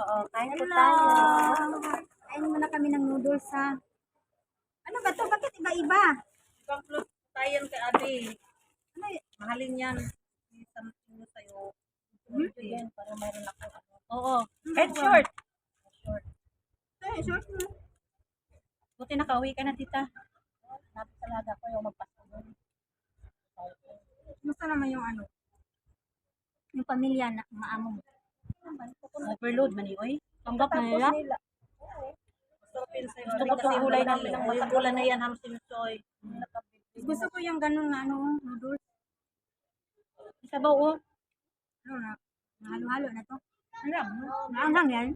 Oo, kain po tayo. Kain muna kami ng noodles ha. Ano ba to? Bakit iba-iba? Ibang close tayo kay Ate. Ano Mahalin yan. Isang kilo sa'yo. Hmm? Yan, para mayroon ako. ano. Oo. Head short. Short. Eh, short mo. Buti nakauwi ka na, tita. Nabi talaga ko yung magpasko doon. Kumusta naman yung ano? Yung pamilya na maamo mo. Overload man oy. Tanggap na nila. Gusto ko itong gulay na yung gulay na yan, hamsin soy. Gusto ko yung ganun na ano, noodles. Isa ba o? Ano na? Halo-halo na to. Alam. Naanghang yan.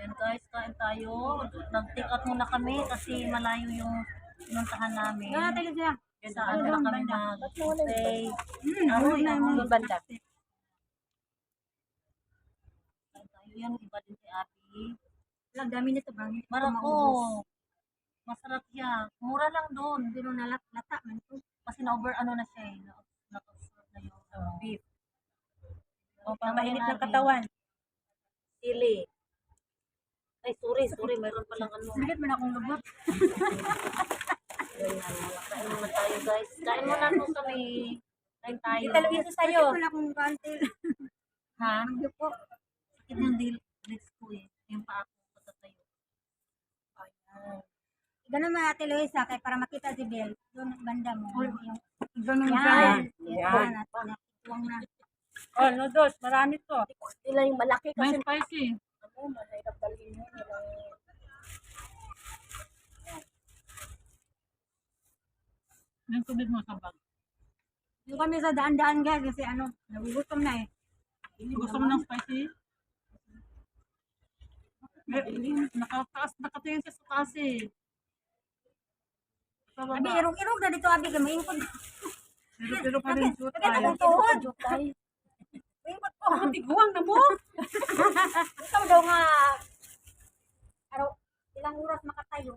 Yan guys, kain tayo. Nag-take out muna kami kasi malayo yung pinuntahan namin. Gano'n natin na kami mag-stay. Hmm, Ano ano na yung yung mga banda? Kain tayo yan, iba din si Abby. Lang dami nito ba? Hindi ko Marako. Masarap siya. Mura lang doon. Pero nalat lata man to. Kasi na-over ano na siya eh. Na- Na-absorb na yung beef. O, pang mainit ng katawan. Sili. Ay, sorry, sorry. Mayroon palang ano. Saglit man akong lubot. Ayan, kain muna tayo guys. Kain muna po kami. Kain tayo. Ito sa'yo. Saglit man akong kantil. Ha? Ang po. Sakit yung legs ko eh. Yung pa ako patatayo. Ayan. Ganun mga Ate Luisa, kaya para makita si Bel, doon banda mo. Yung, Ganun yan. Yan. Yan. At nakituwang na. Oh, noodles. Marami to. Sila yung malaki May kasi spicy. ano, mahirap dalhin yun. Yung tubig mo sa bag. Yung kami sa daan-daan guys, kasi ano, nagugutom na eh. Gusto mo ng spicy? Nakataas, nakatingin siya sa taas eh. Sa Abi, baba. irong-irong na dito, abi, ko. Pero pa rin Bakit tayo. akong tuhod? Ingkot ko. Ang tiguang na mo. Ikaw daw nga, araw, ilang oras makatayo.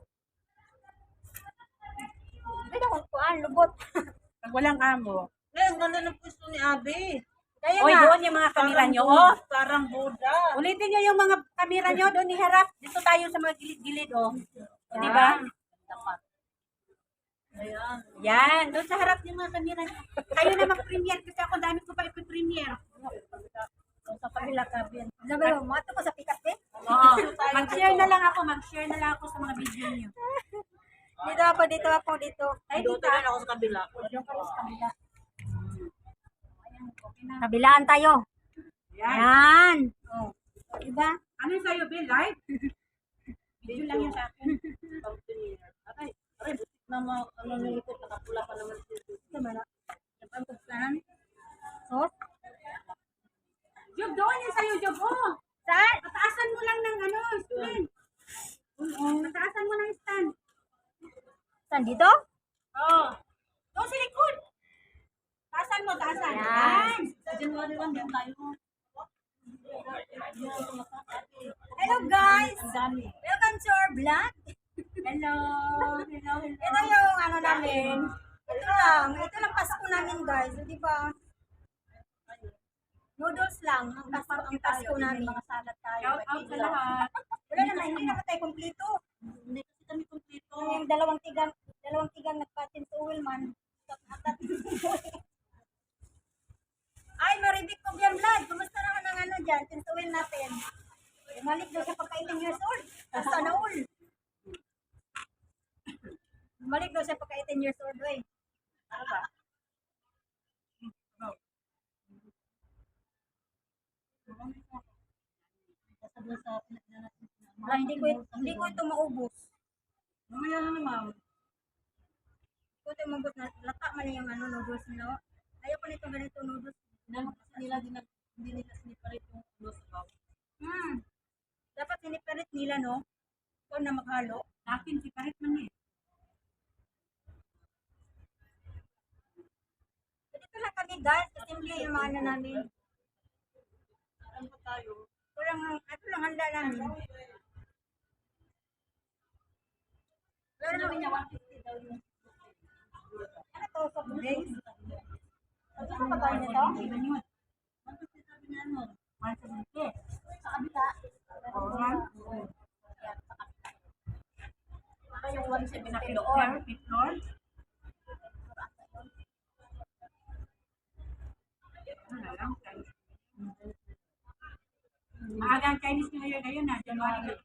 Kuhaan, lubot. Pag walang amo. Eh, ang ganda ng pwesto ni Abe. Kaya Oy, nga, doon yung mga kamera nyo. Oh, parang Buddha. ulitin nyo yung mga kamera nyo doon iharap. Dito tayo sa mga gilid-gilid, oh. O, di ba? Ayan. Yan, doon sa harap yung mga kamera nyo. Kayo na mag-premiere kasi ako dami ko pa ipi-premiere. Sa kabila ka, Ben. Ano ba yun? Mato ko sa pick-up eh. Oo. Mag-share na lang ako, mag-share na lang ako sa mga video nyo. Dito ako, dito ako, dito. Ay, Dito dito. rin ako sa kabila. Doon kami sa kabila. Kabilaan tayo. Yan. Oh. Diba? Ano yung sa'yo, Ben? Live? Video lang yun sa akin. Aray, aray, butik na mga, ano yung ikot, nakapula pa naman. Ito ba na? Ang buksan. Sauce? Job, doon yung sa'yo, Job, oh! Saan? Pataasan mo lang ng ano, stand. Oo. Pataasan mo ng stand. Saan? Dito? Oo. Doon sa likod. Taasan mo, taasan. Yan. Sa January 1, yan tayo. Hello guys! Welcome to our vlog. Hello. Hello, hello. Ito yung ano namin. Ito lang. Ito lang Pasko namin guys. Di ba? Noodles lang. Ang Pasko, ang Pasko namin. Mga salad tayo. Shout out sa lahat. Wala naman, hindi naman tayo kumpleto. Hindi kasi kami kumpleto. Yung dalawang tigang, dalawang tigang nagpatin sa oil man. Ay, maribig ko yan, Vlad. Kumusta naman ang ano dyan? Tintuwin natin. Bumalik daw sa pagka 18 years old. Basta na all. Bumalik daw sa pagka 18 years old, eh. Ano ba? Sabi sa pinagdanasin ko na, Ah, hindi ko, hindi ko ito maubos. Mamaya na naman. Ko ito maubos. na- Lata man yung ano, noodles nila. Ayaw ko nito ganito noodles. Kasi nila din hindi nila siniparate yung ulo sa. Hmm. Dapat siniparit nila, no? Ikaw na maghalo. Akin, si Parit man eh. Dito lang kami, guys. Kasimple yung mga ano namin. Saan pa tayo? Walang, ito lang handa namin. Pero Sabi niya, 150 daw Base. At saan pa tayo nito? Sa kabila. Oo nga. Ito yung 170 na kilo or 50 floor. Maaga ang Chinese New Year ngayon na, January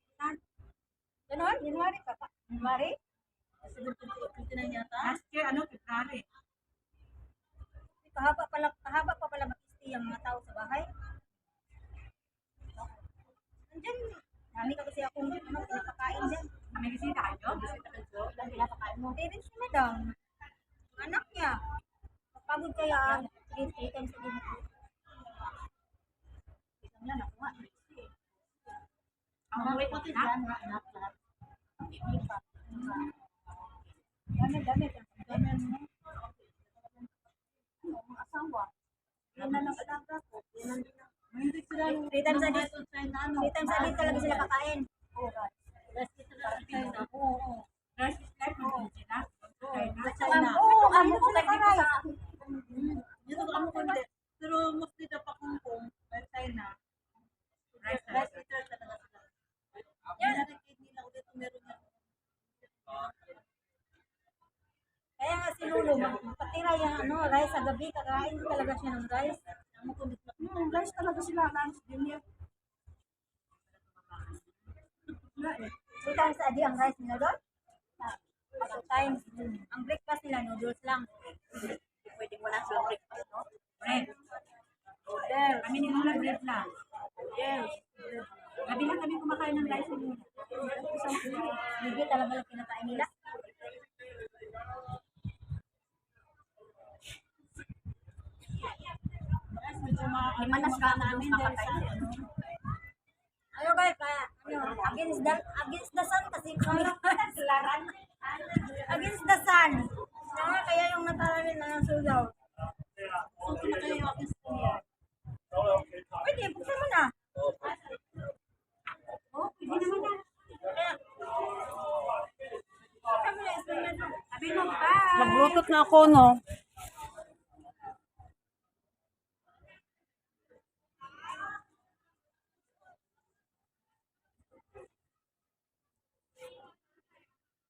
times a day. Three times a day talaga sila kakain. Oo, oo. First step, mo sila. China. Oo, amo ko sila karay. Dito ka mo kundi. Pero mostly na pa kung kung by China. Rice rice. eater talaga sila. Yan. Narikid nila ko dito meron na. Kaya nga si Lulu, patira yung ano, rice sa gabi, kakain talaga siya ng rice. Amo kundi. Hmm, rice talaga sila, lunch, dinner. Two times a day ang rice nila doon? Times. Ang breakfast nila, noodles lang. Pwedeng wala silang breakfast, no? Bread. Yes. Kami ni Lula, bread lang. Yes. Gabi lang kami kumakain ng rice ni Lula. Hindi talaga lang kinakain nila. Medyo ma- Limanas ka namin dahil sa Ayo guys, kaya ano, against the against the sun kasi kami silaran. Against the sun. Kaya kaya yung nataramin na ng sugaw. So, kung na aking studio. Pwede, buksan mo na. Oh, pwede na. Buksan mo na, explain bye! Nag-bluetooth na ako, no?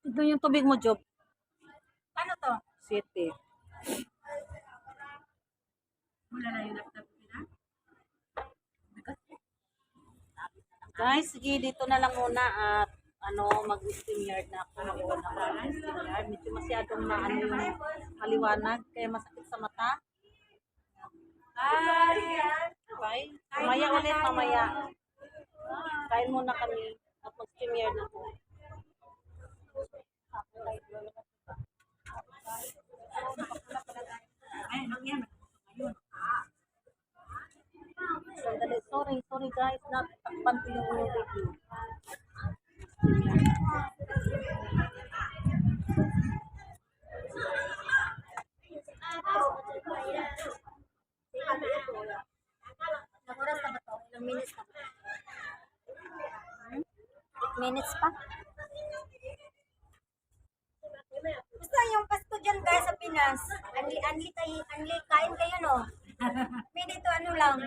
Ito yung tubig mo, Job. Ano to? City. Na yung laptop nila. Guys, sige, dito na lang muna at ano, mag-steam yard na ako. Ako ng steam yard. Medyo masyadong na ano yung maliwanag, kaya masakit sa mata. Bye! Bye. Mamaya ulit, mamaya. Kain muna kami at mag-steam yard na ako. Ay, ano yan? Ayun. Sandali, sorry, sorry guys, natakpan ko yung to? Ilang minutes pa? 8 minutes pa? Basta yung Pasko dyan guys sa Pinas, anli, anli, tayo, anli kain kayo no? May dito ano lang,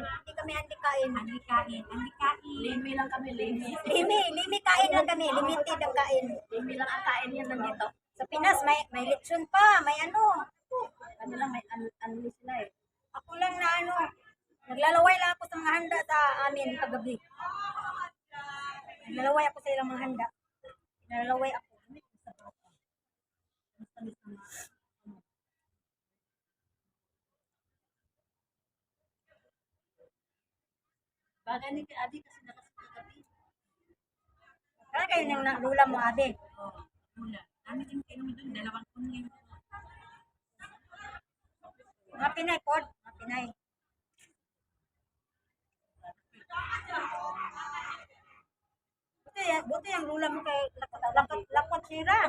kami anli kain. Ang kain, ang kain. Limi lang kami, limi. Limi, limi kain lang kami, limited ang kain. Limi lang ang kain yan nandito. Sa Pinas, may may lechon pa, may ano. Kanila may an anli sila eh. Ako lang na ano, naglalaway lang ako sa mga handa sa amin kagabi. Naglalaway ako sa ilang mga handa. Naglalaway ako. Bagay ni Adi kasi nakasama gabi. Kaya kayo nang nalula mo, abe. Oh, Lula. Dami din kayo doon, dalawang kunin. Mga Pinay, pod. Mga Pinay. Buti, buti ang lula mo kay lapat, lapat, lapat sira.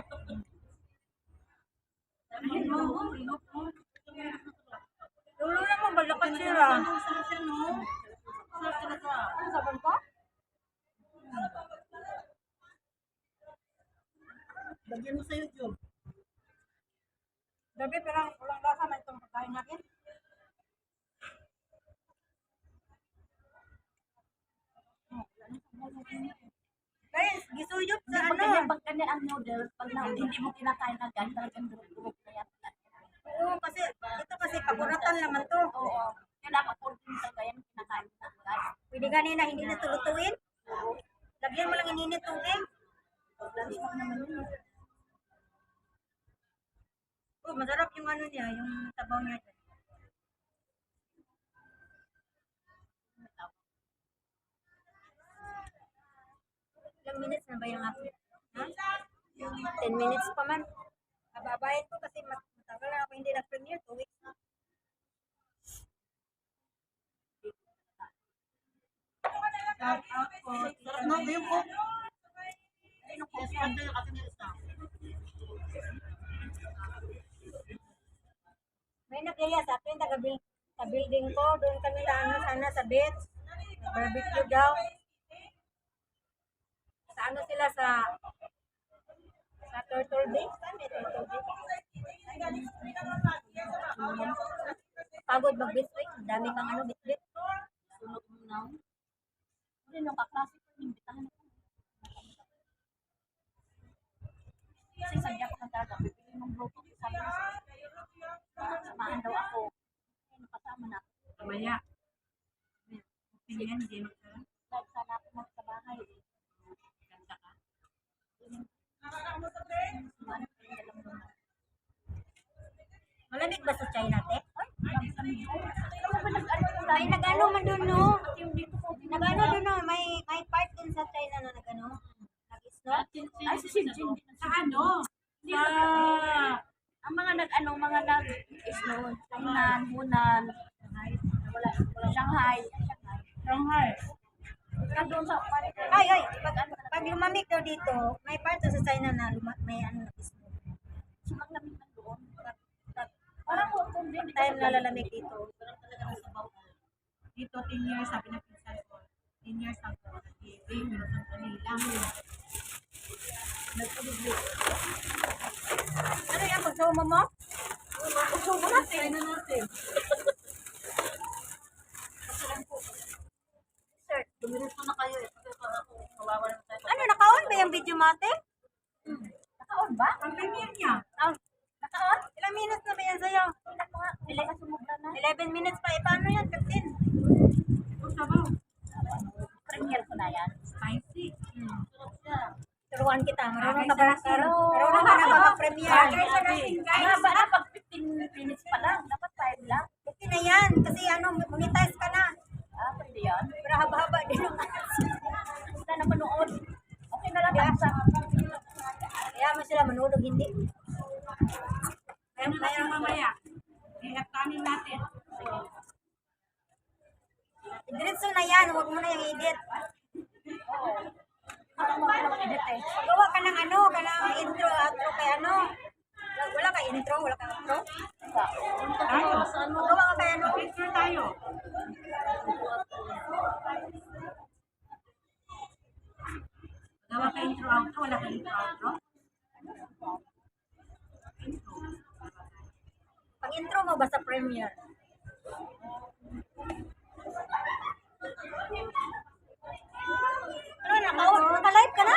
Ayun mo. Yung lula mo ba lapat sira? Sarap siya, no? Ano sabi ko? Lagyan mo sa YouTube. Gabi, pero walang lasa na itong pagkain natin. Guys, suyop Hindi sa ano. ganyan, pag ganyan ang noodles, pag na, hindi mo kinakain agad, talagang durog-durog na yan. Oo, kasi ito kasi paboratan naman to. Oo. Yung nakapurtin talaga yan, kinakain na agad. Pwede ganina hindi na tulutuin. Lagyan mo lang ininit tubig. Oh, masarap yung ano niya, yung sabaw niya. Ilang minutes na ba yung apo? Ha? 10 minutes pa man. Kababayan ko kasi mat- matagal na ako hindi na-premiere. 2 weeks na. Sarap na, yung po. Ayun po, ganda yung ating isa. May nagyaya sa akin, taga buil- sa building ko, doon kami sa ano, sana sa beach. Barbecue daw. Sa ano sila sa sa Turtle Beach. Saan may Turtle Beach? Pagod. Ang dami kang ano, beach. Sunog mo na. Hindi nung kaklase ko, imbitahan ako. Kasi sadya ko na talaga, pipili mong grupo. Sabi ko, samahan daw ako. Ay, nakasama na. Kamaya. Opinion, hindi magkaroon. Dahil sana ako magsabahay. Ganda ka. Samahan ko yung dalawang muna. Malamig ba sa China, te? Marami kami doon. Alam mo ba, nag-ano ko Ay, nag-ano man doon, no? At yung dito ko, Nag-ano doon, no? May, may part doon sa China na nag-ano? Nag-snow? Ay, si Sinjin. Sa ano? Hindi ba kasi, ang mga nag-ano, mga nag-snow, Tainan, Hunan, wala, Shanghai, Shanghai. Shanghai. Nandun sa, parang, Ay, ay, pag, pag lumamig daw dito, may part daw sa China na luma, may ano nag-snow. sumaglamig na doon. Parang po, kung hindi Time na lalamig dito. Dito, 10 years, sabi ng pinsan ko. 10 years ago, nag-ibig, meron ng kanila. Ano yan, konsumo mo? Kaya na natin. Sir, Dumiris ko na kayo eh. Kasi parang ako, kawawa na tayo. ano, naka-on ba yung video mo, ate? Naka-on ba? Ang premiere niya. Ah, naka-on? Ilang minutes na ba yan sa'yo? Mga, ilan ka sumubra na? 11 minutes pa. Eh, paano yan? 15? Kung sabaw. Premiere ko na yan. Spicy. Siya. Turuan kita. Marunong ka ba? Marunong ka na ba mag-premiere? Sa kasing guys. Nga ba na, pag 15 minutes pa lang, dapat 5 lang. Okay na yan. Kasi ano, monetize ka na. Ah, pwede yan. Pero haba-haba din ang ads. Sila na manood. Okay na lang, tapos sa Kaya mo sila manood hindi. Ano natin mamaya? I-upcoming natin. Diretso na yan. Huwag mo na yung edit. Parang mga walang edit eh. Gawa ka ng ano, ka ng intro, outro kay ano. Wala ka intro, wala ka outro. Tayo. Gawa ka kay ano. Picture tayo. Gawa ka intro outro, wala ka intro outro. Pag intro mo ba sa premiere? Ano, naka-on? Naka-live ka na?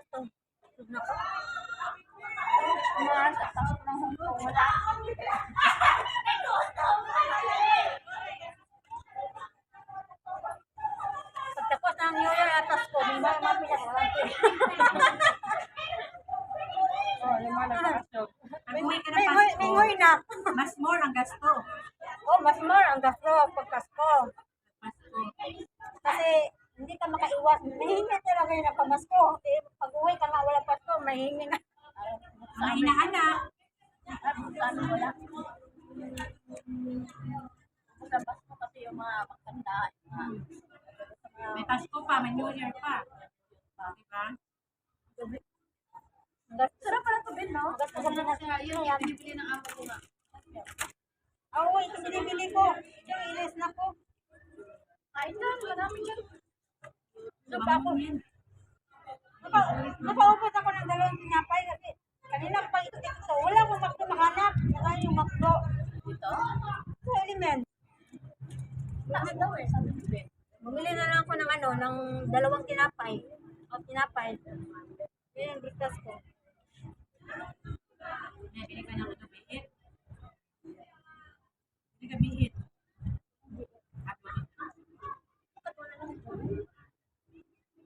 Oh, mas more ang gasto pag Pasko. Pasko. Kasi hindi ka makaiwas. Mahingi talaga yun ang pamasko. Eh, pag uwi ka nga wala Pasko, mahingi na. Mga inaanak. Ano wala? Sa bus ko kasi yung mga magkanda, yung mga May Pasko pa, may New Year pa. Diba? Gasto. Sarap pala ito, Ben, no? Gasto ka na Kaya yun yung binibili ng amo ko nga. Oo, ito binibili ko. Ito, ilis na ko. Kain na, marami dyan. Napa ako. Napa, napaubos ako ng dalawang tinapay kasi kanina pa ito dito. Wala akong makdo makanap. Wala yung makdo. Ito? Sa element. Taas daw eh, sabi Ben. Bumili na lang ako ng ano, ng dalawang tinapay. O tinapay. Yan ang breakfast ko. Bili ka ng gabihit. Bili gabihit.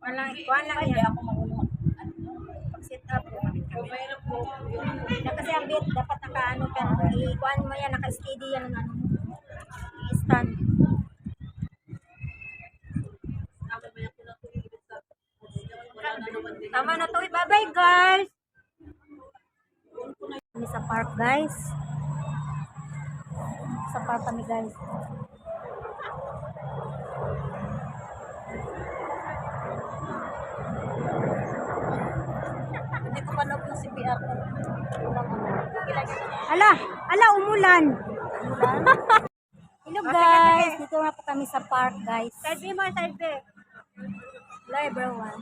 Walang, kuhan lang yan. ako marunong. Pag-sit up. Na kasi ang bit, dapat naka-ano ka. I-kuhan mo yan, naka-steady yan ano. mo. I-stand. Tama na to. Bye-bye, guys! Kami sa park, guys. Sa park kami, guys. Hindi ko CPR ko. Ala, ala, umulan. Hello guys, dito na po kami sa park guys. Side B mo, side B. Hello everyone.